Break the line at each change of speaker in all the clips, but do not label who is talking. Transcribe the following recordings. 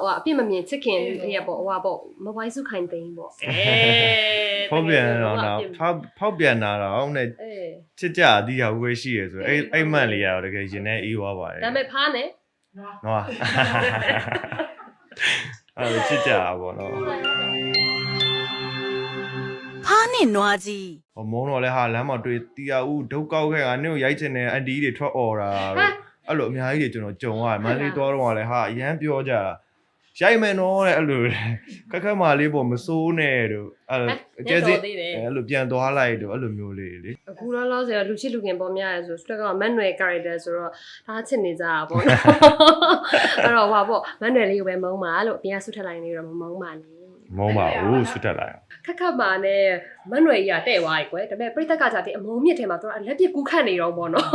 ဟိုအပြစ်မမြင်ချစ်ခင်ရပေါ့ဟိုပေါ့မဝိုင်းစုခိုင်သိန်းပေါ့အဲ
ဖောက်ပြန်တော့တော့ဖောက်ဖောက်ပြန်တာတော့နဲ့
အေး
ချစ်ကြအတီးရဝဲရှိရဆိုအဲ့အဲ့မှန်လေးရတော့တကယ်ရင်ထဲအေးသွားပါတယ်
ဒါပေမဲ့ဖားနေ
နော်အဲ့ချစ်ကြတာပေါ့နော်
ဖားနဲ့နွားကြီး
ဟောမုန်းတော့လဲဟာလမ်းမှာတွေ့တီယာဦးဒုတ်ကောက်ခဲ့ကနင့်ကိုရိုက်ချင်တဲ့အန်တီတွေထွက်អော်တာတော့အဲ့လိုအများကြီးတွေကျွန်တော်ကြုံရတယ်မန္တလေးသွားတော့ကလည်းဟာအရန်ပြောကြတာ ရိုက်မယ်နော်တဲ့အဲ့လိုခက်ခက်မာလေးပေါ့မစိုးနဲ့တို့အဲ့လိုအကျဲစစ်
သေးတယ်
အဲ့လိုပြန်သွားလိုက်တို့အဲ့လိုမျိုးလေးလေ
အခုလောလောဆယ်လူချစ်လူခင်ပေါ်များရဆိုစတက်ကမန်နွယ် character ဆိုတော့ဒါချစ်နေကြတာပေါ့နော်အဲ့တော့ဟွာပေါ့မန်နွယ်လေးကိုပဲမုန်းပါလို့ပြန်ဆုထက်လိုက်နေတော့မမုန်းပါနဲ့
မုန်းပါဘူးဆွတ်တက်လိုက်
ခက်ခက်ပါနဲ့မန်နွယ်ကြီးကတဲ့သွားပြီကွယ်ဒါပေမဲ့ပြိတက်ကကြတဲ့အမုန်းမြင့်ထဲမှာသူကအလက်ပြကူးခတ်နေတော့ပေါ့နော်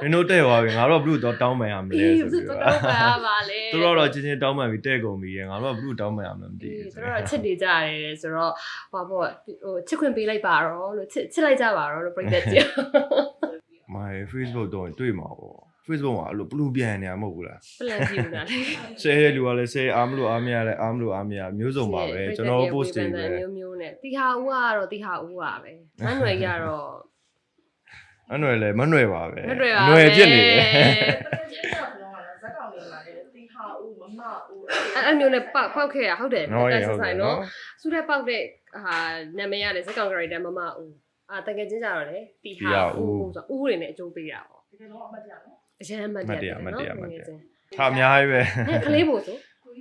မင်းတို့တဲ့သွားပြီငါတို့ကဘလို့တော့တောင်းမှန်ရမလဲ
အေး
ဆို
သူ
ပြီး
တော့
တော့
ပါပါလေ
သူတို့တော့ချင်းချင်းတောင်းမှန်ပြီးတဲ့ကုန်ပြီငါတို့ကဘလို့တောင်းမှန်ရမလဲမသိ
အေး
ဘူး
သူတို့ကချစ်နေကြရတယ်ဆိုတော့ဟွာပေါ့ဟိုချစ်ခွင့်ပေးလိုက်ပါတော့လို့ချစ်ချစ်လိုက်ကြပါတော့လို့ပြိတက်ကြီး
မိုင် Facebook တော့တွေ့မှာပေါ့ Facebook မှာအဲ့လိုဘလူးပြန်နေရမဟုတ်ဘူးလား
ပလန်ကြည့်ဘူးလားလေ
ဆဲတဲ့လူကလည်းဆဲအားမလို့အားမရလဲအားမလို့အားမရမျိုးစုံပါပဲကျွန်တော် post တွေပဲ
မျိုးမျိုးနဲ့တီဟာဦးကတော့တီဟာဦးပါပဲမန်နွယ်ကြီးကတော့
အနွယ်လည်းမနွယ်ပါပဲ
မနွယ်ပါ
နွယ်ဖြစ်နေတယ်
ဇက်ကောင်လေးလာတယ်တီဟာဦးမမဦး
အဲ့အဲ့မျိုးနဲ့ပောက်ပောက်ခဲ့ရဟုတ်တယ်
နော်ရေ
တက်
ဟုတ်
ဆိုင်
တယ်
နော်
နော်
စုတဲ့ပောက်တဲ့ဟာနာမည်ရတယ်စက်ကောင် character မမဦးအာတကယ်ချင်းကြတော့လေတီ
တီ
ဟာ
ဟာဦး
ဦးဆိုဦးတွေနဲ့အကျိုးပေးတာပေါ့
ဒီကတော့အမတရားနော်
အရန်မှတ်
မှတ်တ
တ
ရ
ယ်
မှတ်တရမှတ်တရ
ချင်း
ထားအများကြီးပဲ
နဲ့ကလေးဖို့ဆို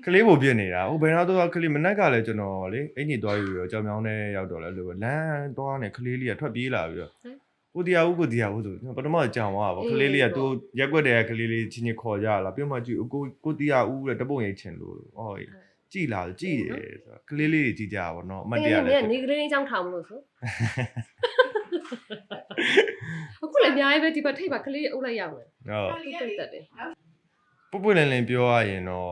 ကလေးပုံပြစ်နေတာဟိုဘယ်တော့တော့ကလေးမနက်ကလည်းကျွန်တော်လေအင်ကြီးသွားယူပြီးတော့ကြောင်မြောင်းနဲ့ရောက်တော့လဲလို့လမ်းသွားနေကလေးလေးကထွက်ပြေးလာပြီးတော့ကိုတရားဦးကိုတရားဦးဆိုပထမကြောင်သွားပါကလေးလေးကသူရက်ွက်တဲ့ကလေးလေးချင်းချင်းခေါ်ကြလာပြီးမှကြည့်ကိုကိုတရားဦးတဲ့တပုံရိတ်ချင်လို့ဟောကြည်လာကြည်တယ်ဆိုတော့ကလေးလေးကြီးကြည့်ကြပါတော့အမတ်တရ
တ
လဲ
ည်းနေကလေးလေးချောင်းထောင်မလို့ဆို အခုလည်းအများကြီးပဲဒီဘက်ထိပ်ပါကလေးအုပ်လိုက်ရအောင်
ဟုတ်
သူတိတ်တက်တယ်
ပုပ်ပွလင်းလင်းပြောရရင်တော့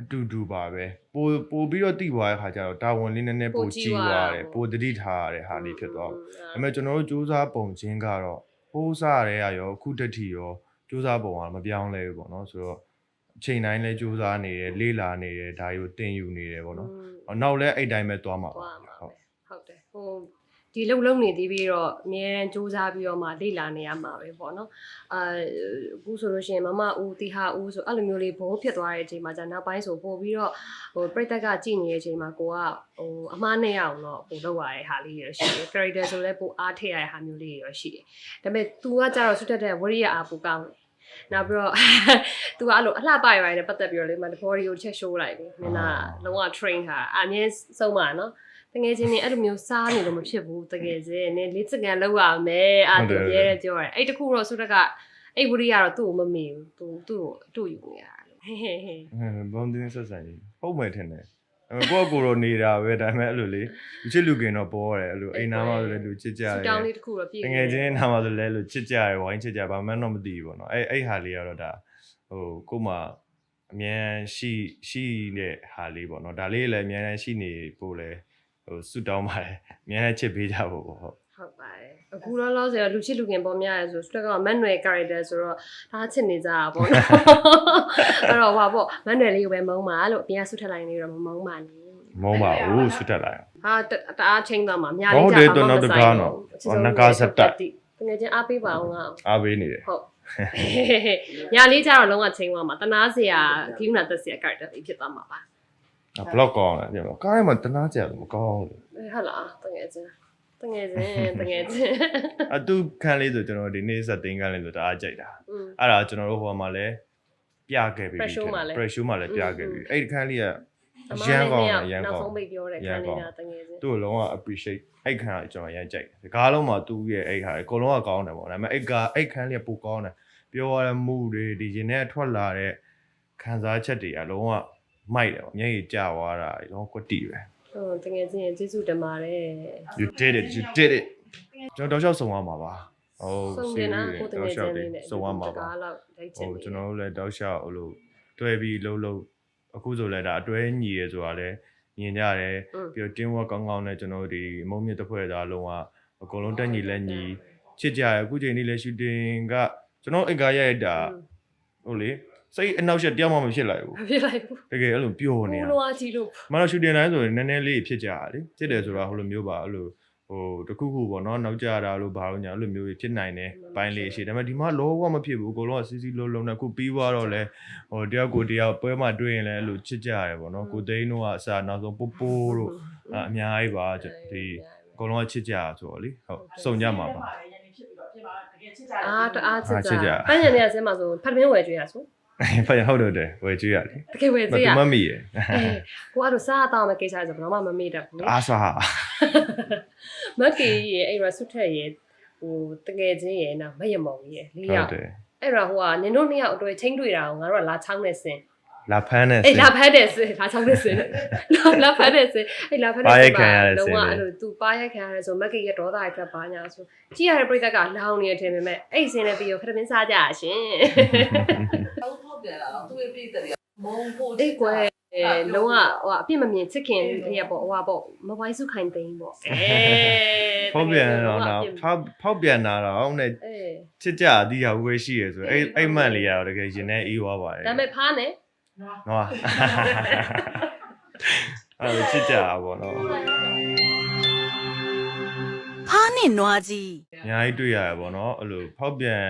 အတူတူပါပဲပိုပိုပြီးတော့တိသွားတဲ့ခါကျတော့တာဝန်လေးနည်းနည်းပိုကြီးသွားတယ်ပိုတတိထားရတဲ့ဟာလေးဖြစ်သွားတယ်ဒါပေမဲ့ကျွန်တော်တို့စူးစမ်းပုံချင်းကတော့ဟိုးစားရဲရရောအခုတက်တီရောစူးစမ်းပုံကမပြောင်းလဲဘူးပေါ့နော်ဆိုတော့အချိန်တိုင်းလဲစူးစမ်းနေတယ်လေးလာနေတယ်ဒါကိုတင်ယူနေတယ်ပေါ့နော်အော်နောက်လဲအဲ့တိုင်းပဲသွားမှာပါ
သွားမှာ
ဟုတ်
ဟုတ်တယ်ဟို ဒီလုံလုံနေသေးပြီးတော့အများရန်စူးစမ်းပြီးတော့မှလေ့လာနေရမှာပဲပေါ့နော်အာအခုဆိုလို့ရှိရင်မမဦးတီဟာဦးဆိုအဲ့လိုမျိုးလေးဘိုးဖြစ်သွားတဲ့အချိန်မှာじゃနောက်ပိုင်းဆိုပို့ပြီးတော့ဟိုပြိတက်ကကြည်နေတဲ့အချိန်မှာကိုကဟိုအမားနဲ့အောင်တော့ပို့လောက်ရတဲ့ဟာလေးတွေရှိတယ် character ဆိုလဲပို့အားထည့်ရတဲ့ဟာမျိုးလေးတွေရှိတယ်ဒါပေမဲ့ तू ကကြတော့ဆွတ်တက်တဲ့ဝရိယအားပိုကောင်းတယ်နောက်ပြီးတော့ तू ကအဲ့လိုအလှပရရတယ်ပတ်သက်ပြီးတော့လေမတဘော်ဒီကိုချက် show လိုက်ပြီမင်းကလုံးဝ train ထားတာအမြဲဆုံးပါနော် တကယ်ချင်းနေအဲ့လိုမျိုးစားနေလို့မဖြစ်ဘူးတကယ်ချင်းနေလေးစကန်လောက်ရမယ်အာသူရဲတဲ့ပြောရဲအဲ့တခုတော့ဆုတက်ကအဲ့ဝရိယတော့သူ့ကိုမမေဘူးသူသူ့ကိုအတူယူနေရတာလို့ဟဲဟဲဟဲ
အဲဘုံတင်းဆက်ဆံကြီးဟုတ်မယ်ထင်တယ်အဲကိုယ့်ကိုယ်တော့နေတာပဲဒါပေမဲ့အဲ့လိုလေလူချစ်လူကင်တော့ပေါ်တယ်အဲ့လိုအိမ်နာမှာဆိုလည်းလူချစ်ကြ
ဆူ
တယ်
တောင်းလေးတခုတော့ပြည့်
တကယ်ချင်းနာမှာဆိုလည်းလူချစ်ကြတယ်ဝိုင်းချစ်ကြဘာမှန်းတော့မသိဘူးပေါ့နော်အဲ့အဲ့ဟာလေးကတော့ဒါဟိုကို့မှာအမြန်ရှိရှိတဲ့ဟာလေးပေါ့နော်ဒါလေးလည်းအမြန်ရှိနေပို့လဲ ဟိုဆူတောင်းပါတယ်အမြန်ချစ်ပေးကြဖို့ပေါ့ဟုတ်
ဟုတ်ပါတယ်အခုတော့လောဆယ်လူချစ်လူခင်ပေါ်များရဆိုစတက်ကမန်နွယ် character ဆိုတော့ဒါချစ်နေကြတာပေါ့နော်အဲ့တော့ဟဟာပေါ့မန်နွယ်လေးကိုပဲမုန်းပါလို့အပြင်ဆုထက်လိုက်နေတော့မမုန်းပါနဲ့
မုန်းပါဘူးဆူတက်လိုက်အောင်
ဟာတအားချင်းသွားမှာအများ
ဟုတ်
လေး
တယ်တော်တော်တကားနော်ဟောနဂါစတက်
တကယ်ချင်းအားပေးပါအောင်ငါ
အားပေးနေတယ်
ဟုတ်ညာလေးကြတော့လုံးဝချင်းသွားမှာတနာစရာဂိမ်းနာတက်စရာ character လေးဖြစ်သွားမှာပါ ။
ဘလော့ကောင်းတယ်ပြန်လို့ကားထဲမှာတနာကြရတယ်မကောင်းဘူး။
ဟုတ်လားတကယ်ချင်းတကယ်ချင်းတကယ်ချင်း
အတူခံလေးဆိုကျွန်တော်ဒီနေ့စတင်ခံလေးဆိုတအားကြိုက်တာ။အဲ့ဒါကျွန်တော်တို့ဟိုမှာလည်းပြခဲ့ပြီ
pressure မှာလည်း
pressure မှာလည်းပြခဲ့ပြီ။အဲ့ဒီခံလေးက
အ
ရန်ကောင်း
အရ
န်ကောင်းနော
က်ဆုံးပိတ်ပြောတဲ့ခံ
လေးက
တကယ်ချင်း
သူ့လုံးဝ appreciate အဲ့ခံကကျွန်တော်ရမ်းကြိုက်တယ်။ကားလုံးမှာသူ့ရဲ့အဲ့ဟာအကုန်လုံးကကောင်းတယ်ပေါ့။ဒါပေမဲ့အဲ့ကအဲ့ခံလေးကပိုကောင်းတယ်။ပြောရတဲ့မှုတွေဒီရင်ထဲထွက်လာတဲ့ခံစားချက်တွေအလုံးဝ မိုက်တယ်ပေါ့မျက်ရည်ကျသွားတာလုံးဝကွတီပဲ
ဟုတ်တကယ်ချင်းကျေးဇူးတင်ပါတယ်
you did it you did it ကျွန်တော်တောက်လျှောက်ဆုံးသွားမှာပါဟုတ်
ဆုံးတင်တာကိုတကယ်
တောက်လျှောက်
ချင်း
တွေ
လေးနဲ့
ဆုံးသွားမှာပါ
ကားလောက်လိုက်ချင်
ဟို
တယ်
ကျွန်တော်တို့လည်းတောက်လျှောက်ဟိုလိုတွဲပြီးလှုပ်လှုပ်အခုဆိုလည်းဒါအတွဲညီရဲဆိုတာလည်းမြင်ကြတယ်ပြီးတော့ team work ကောင်းကောင်းနဲ့ကျွန်တော်တို့ဒီအမုံမြင့်တစ်ဖွဲ့သားလုံးဝအကုန်လုံးတက်ညီလက်ညီချစ်ကြရအခုချိန်นี้လည်း shooting ကကျွန်တော်အိတ်ကားရိုက်တာဟိုလေ စိတ်အနောက်ရှက်တယောက်မှမဖြစ်လိုက်ဘူး
မဖြစ်လိုက်ဘူး
တကယ်အဲ့လိုပျော်နေ
ဘူး
တာ
လောကြီးလို့
မနော်ရှူတင်တိုင်းဆိုရင်နည်းနည်းလေးဖြစ်ကြတာလေဖြစ်တယ်ဆိုတာဟိုလိုမျိုးပါအဲ့လိုဟိုတခုခုပေါ့နော်နောက်ကြတာလို့ဘာလို့ညာအဲ့လိုမျိုးဖြစ်နိုင်တယ်ပိုင်းလေးရှိဒါပေမဲ့ဒီမှာလောကမဖြစ်ဘူးအကုန်လုံးကစီစီလုံးလုံးနဲ့ခုပြီးသွားတော့လဲဟိုတယောက်ကိုတယောက်ပွဲမှာတွေ့ရင်လည်းအဲ့လိုချစ်ကြရတယ်ပေါ့နော်ကိုသိန်းတို့ကအစားနောက်ဆုံးပို့ပိုးတို့အအများကြီးပါဒီအကုန်လုံးကချစ်ကြရဆိုတော့လေဟုတ်စုံကြမှာပါ
ရန်နေဖြစ်ပြီးတော့ပြင်ပါတကယ်ချစ်ကြ
အာတအားချစ်
အားချစ်ကြ
ကြပန်းညံနေရဆင်းမှာဆိုဖတ်မင်းဝယ်ကြွေးရဆို
ဖတ်ရဟုတ်တယ်တယ်ဝယ်ကြည့်ရလေ
တကယ်ဝယ်
မ
ကြွေးရ
တူမမီရ
အေးကိုကတော့စားတော့မယ်ကိစ္စဆိုတော့ဘာမှမမေ့တတ်ဘူးလေ
အားစား
မက်ကီရဲ့အဲ့ရဆုထက်ရဲ့ဟိုတကယ်ချင်းရဲ့နော်မရမောင်ကြီးရဲ့လေး
ဟု
ယော
တ်
က်
တယ်
အဲ့တော့ဟိုကနင်တို့နှစ်ယောက်အတွေ့ချင်းတွေ့တာကိုငါတို့ကလာချောင်းနဲ့ဆင်း
လာဖန်းနဲ့
အေးလာဖက်တဲ့ဆင်းလာချောင်းနဲ့ဆင်းလာလာဖက်တဲ့ဆင်းအဲ့လာဖက်တဲ့
ပါရိုက်ခံရတဲ့ဆင်း
လုံးဝ
လေ
အဲ့လို तू ပါရိုက်ခံရတယ်ဆိုမက်ကီရဲ့ဒေါသရိုက်ဖက်ပါညာဆိုကြည့်ရတဲ့ပြိသက်ကလောင်နေတယ်ထင်ပေမဲ့အဲ့ဆင်းနဲ့ပြီးတော့ခရမင်းစားကြရရှင်
တော့ထောက်ပြန်လာတော့သူ့ရဲ့ပြည့်တဲ့မုံဖို့
အေးကွယ်အဲလုံးဝဟိုအပြစ်မမြင်ချစ်ခင်တည်းပေါ့ဟိုပါပေါ့မဝိုင်းစုခိုင်သိန်းပေါ့အဲ
ဖောက်ပြန်တော့တော့ဖောက်ဖောက်ပြန်တာတော့နဲ့
အေး
ချစ်ကြအတီးဟာဝဲရှိရဆိုအဲ့အဲ့မှန်လေးရတော့တကယ်ရင်ထဲအေးသွားပါတယ်
ဒါပေမဲ့ဖားနေ
နော်
နော်အဲ့လိုချစ်ကြတာပေါ့နော်
ဖားနှင့်နွားကြီး
အများကြီးတွေ့ရရပေါ့နော်အဲ့လိုဖောက်ပြန်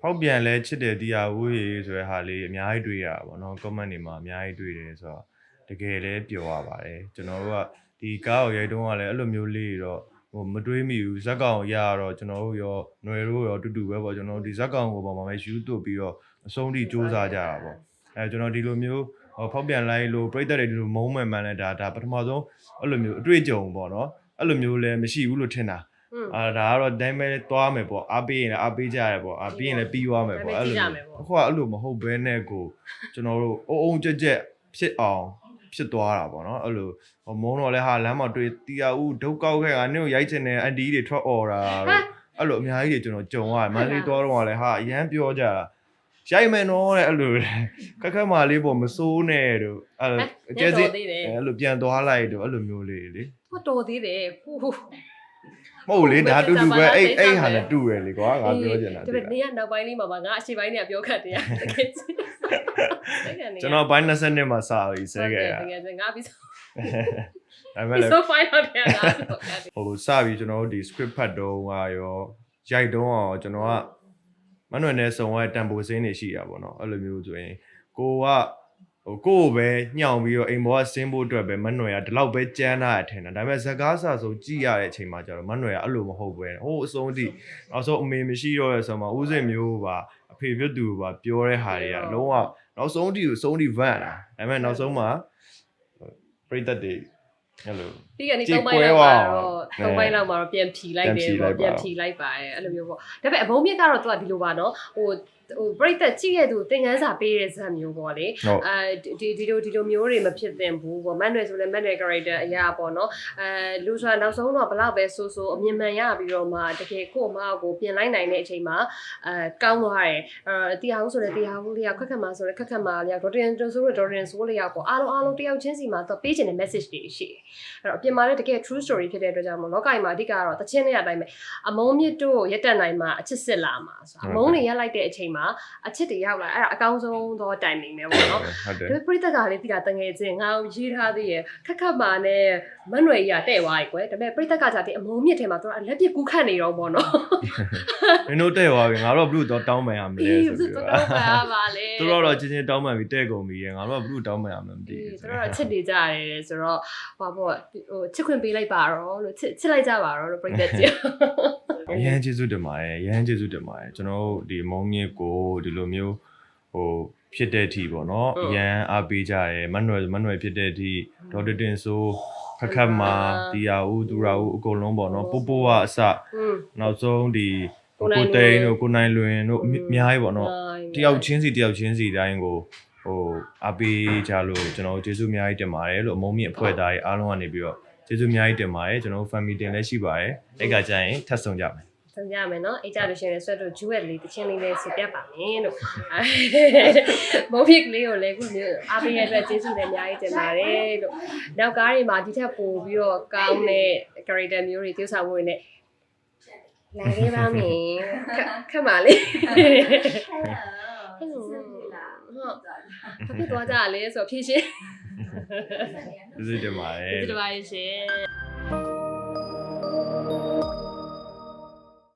ဖောက်ပြန်လဲချစ်တဲ့တရားဝေးဆိုတဲ့ဟာလေးအများကြီးတွေ့ရတာပေါ့နော် comment တွေမှာအများကြီးတွေ့တယ်ဆိုတော့တကယ်လဲပျော်ရပါတယ်ကျွန်တော်တို့ကဒီကားကိုရိုက်တုံးကလည်းအဲ့လိုမျိုးလေးတွေတော့ဟိုမတွေးမိဘူးဇက်ကောင်ရတော့ကျွန်တော်တို့ရောຫນွယ်တို့ရောတူတူပဲပေါ့ကျွန်တော်တို့ဒီဇက်ကောင်ကိုပေါ့မှာပဲယူသွတ်ပြီးတော့အဆုံးထိစူးစမ်းကြတာပေါ့ အဲကျွန်တော်ဒီလိုမျိုးဟိုဖောက်ပြန်လိုက်လို့ပြိတ္တတွေဒီလိုမုန်းမှန်မှန်လဲဒါဒါပထမဆုံးအဲ့လိုမျိုးအတွေ့အကြုံပေါ့နော်အဲ့လိုမျိုးလည်းမရှိဘူးလို့ထင်တာ
อืม
အာဒါကတော့တိုင်းပဲသွားမယ်ပေါ့အားပေးရင်လည်းအားပေးကြရပေါ့အားပြီးရင်လည်းပြီးသွားမယ်ပေါ့
ဒါပေမဲ့
အဲ့လို
ကြည့်ကြမယ်ပေါ့
အခုကအဲ့လိုမဟုတ်ဘဲနဲ့ကိုကျွန်တော်တို့အုံအုံကြက်ကြက်ဖြစ်အောင်ဖြစ်သွားတာပေါ့နော်အဲ့လိုဟိုမုန်းတော့လဲဟာလမ်းမှာတွေ့တီယာဦးဒုတ်ကောက်ခဲ့ကနင့်ကိုရိုက်ချင်တယ်အန်တီတွေထွက်អော်တာတို့အဲ့လိုအများကြီးတွေကျွန်တော်ကြုံရတယ်မန္တလေးသွားတော့ကလည်းဟာအရန်ပြောကြတာ ရိုက်မယ်နော်တဲ့အဲ့လိုခက်ခက်မာလေးပေါ့မစိုးနဲ့တို့အဲ့လိုအကျဲစစ်
သေးတယ်
အဲ့လိုပြန်သွားလိုက်တို့အဲ့လိုမျိုးလေးလေ
ဟောတော်သေးတယ်ဟို
မဟုတ်လေဒါတူတူပဲအဲ့အဲ့ဟာနဲ့တူရလေကွာငါပြောချင်တာ
ဒါ
ဒီ
ပေမဲ့နေရနောက်ပိုင်းလေးမှာပါငါအရှိပိုင်းတွေကပြောခတ်တယ်တကယ်ချင်း
ကျွန်တော်ဘိုင်း20နှစ်မှာစပြီးဆဲခဲ့ရ
တကယ်ချင်းငါပြီးဆို
ဒါပေမဲ့လည်း
ဆိုဖိုင်တော့တယ်ငါပြီးတော့ခတ်တယ်
ဟိုစပြီးကျွန်တော်တို့ဒီ script ဖတ်တော့ကရောရိုက်တော့ရောကျွန်တော်က မနှွယ်နဲ့စုံရတန်ဖိုးစင်းနေရှိတာပေါ့နော်အဲ့လိုမျိုးဆိုရင်ကိုကဟိုကိုကိုပဲညှောင်ပြီးတော့အိမ်ဘောကဆင်းဖို့အတွက်ပဲမနှွယ်ကဒီလောက်ပဲကြမ်းတာထင်တာဒါပေမဲ့ဇကားဆာဆိုကြည့်ရတဲ့အချိန်မှာကျတော့မနှွယ်ကအဲ့လိုမဟုတ်ပဲဟိုအဆုံးထိနောက်ဆုံးအမေမရှိတော့တဲ့ဆိုမှဦးစင်မျိုးပါအဖေပြတ်သူပါပြောတဲ့ဟာတွေကလုံးဝနောက်ဆုံးထိကိုဆုံးထိဗန့်လာဒါပေမဲ့နောက်ဆုံးမှာပြိတ္တတွေအဲ့လို
ပြီးကနေ၃ပိုင်းလောက်မှာတော့၃ပိုင်းလောက်မှာတော့ပြန်ဖြီလိုက်တယ်ပေါ့
ပြန်
ပြန်
ဖြီ
ဖြီ
လို
လိုက်က်ပါတယ်အဲ့လိုမျိုးပေါ့ဒါပေမဲ့အဘုံမြင့်ကတော့သူကဒီလိုပါနော်ဟိုဟိုပြိသက်ကြည့်ရသူသင်ခန်းစာပေးတဲ့ဇာတ်မျိုးပေါ့လေ
ဟုတ်
အဲဒီဒီလိုဒီလိုမျိုးတွေမဖြစ်သင့်ဘူးပေါ့မန်နယ်ဆိုလည်းမန်နယ် character အရာပေါ့နော်အဲလူဆိုတာနောက်ဆုံးတော့ဘလောက်ပဲဆိုဆိုအမြင်မှန်ရပြီးတော့မှတကယ်ကိုယ့်အမကိုပြင်လိုက်နိုင်တဲ့အချိန်မှာအဲကောင်းသွားတယ်အဲတရားဟုတ်ဆိုလည်းတရားဟုတ်လျောက်ခက်ခက်မှာဆိုလည်းခက်ခက်မှာလျောက်ဒေါ်တင်ဆိုလည်းဒေါ်တင်ဆိုလျောက်ပေါ့အားလုံးအားလုံးတယောက်ချင်းစီမှာတော့ပေးချင်တဲ့ message တွေရှိတယ်အဲ့တော့အပြင်မှာလည်းတကယ် true story ဖြစ်တဲ့အတွက်ကြောင့်မို့လောကကြီးမှာအဓိကတော့တချင်းတွေအတိုင်းပဲအမုံမြစ်တို့ရက်တက်နိုင်မှာအချစ်စစ်လာမှာဆိုတာအမုံတွေရက်လိုက်တဲ့အချိန်မှာအချစ်တွေရောက်လာအဲ့ဒါအကောင်းဆုံးသော timing ပဲပေါ့နော်
ဟုတ်တယ်
ဒါပေမဲ့ပြိတ္တကလည်းတိတာတငယ်ချင်းငါ့ကိုရေးထားသေးရဲ့ခက်ခက်မာနဲ့မန်ရွယ်ကြီးကတဲ့သွားပြီကွယ်ဒါပေမဲ့ပြိတ္တကကြာတဲ့အမုံမြစ်ထဲမှာသူကလက်ပြကူးခတ်နေတော့ပေါ့နော်
မင်းတို့တဲ့သွားပြီငါတို့ကဘလို့တော့တောင်းမှန်ရမလဲ
အေး
ဆို
သူ
ပြီး
တို့
တော့
တော့ပါပါလေ
သူတို့တော့ချင်းချင်းတောင်းမှန်ပြီးတဲ့ကုန်ပြီငါတို့ကဘလို့တောင်းမှန်ရမလဲမသိ
အေး
ဘူး
သူတို့တော့ချစ်နေကြရတယ်ဆိုတော့ဟောပေါ့ဟိုချစ်ခွင့်ပေးလိုက်ပါတော့လို့ချစ်ချစ်လိုက်ကြပါတော့လို့ပြိတ္တကြီး
အရန်ကျေးဇူးတင်ပါတယ်အရန်ကျေးဇူးတင်ပါတယ်ကျွန်တော်တို့ဒီမုံမြစ်ကိုဒီလိုမျိုးဟိုဖြစ်တဲ့အထိပေါ့နော်အရန်အားပေးကြတယ်မနှွယ်မနှွယ်ဖြစ်တဲ့အထိဒေါ်တတင်ဆိုခက်ခက်မာတီယာဦးသူရာဦးအကုန်လုံးပေါ့နော်ပို့ပို့ကအစ
อืม
နောက်ဆုံးဒီ
ကိုနိုင်
ကို
လွင်
တိန်တို့ကိုနိုင်လွင်တို့အမြအများကြီးပေါ့နော်တယောက်ချင်းစီတယောက်ချင်းစီတိုင်းကိုဟိုအပေးကြလို့ကျွန်တော်တို့ကျေးဇူးအများကြီးတင်ပါတယ်လို့အမုံမြင့်အဖွဲ့သားတွေအားလုံးကနေပြီးတော့ ကျေးဇူးအများကြီးတင်ပါတယ်ကျွန်တော်တို့ family တင်လည်းရှိပါတယ်အဲ့ကကြရင်ထပ်ဆောင်ကြမယ်
ဆင်ကြမယ်နော်အဲ့ကြလို့ရှိရင်လည်းဆွဲတို့ဂျူဝက်လေးတချင်းလေးလေးဆင်ပြပါမယ်လို့မုံဖြစ်ကလေးကိုလည်းခုမျိုးအားပေးရတဲ့အတွက်ကျေးဇူးလည်းအများကြီးတင်ပါတယ်လို့နောက်ကားတွေမှာဒီထက်ပိုပြီးတော့ကောင်းတဲ့ character မျိုးတွေ tiêu ဆောင်မှုတွေနဲ့လာခဲ့ပါမယ်ခက်ခက်ပါလေ
Hello.
ဘာဖြစ်သွားကြရလဲဆိုတော့ဖြည့်ရှင်း
ကျေးဇူးတင်ပါတယ်
ဒီလိုပါရှင်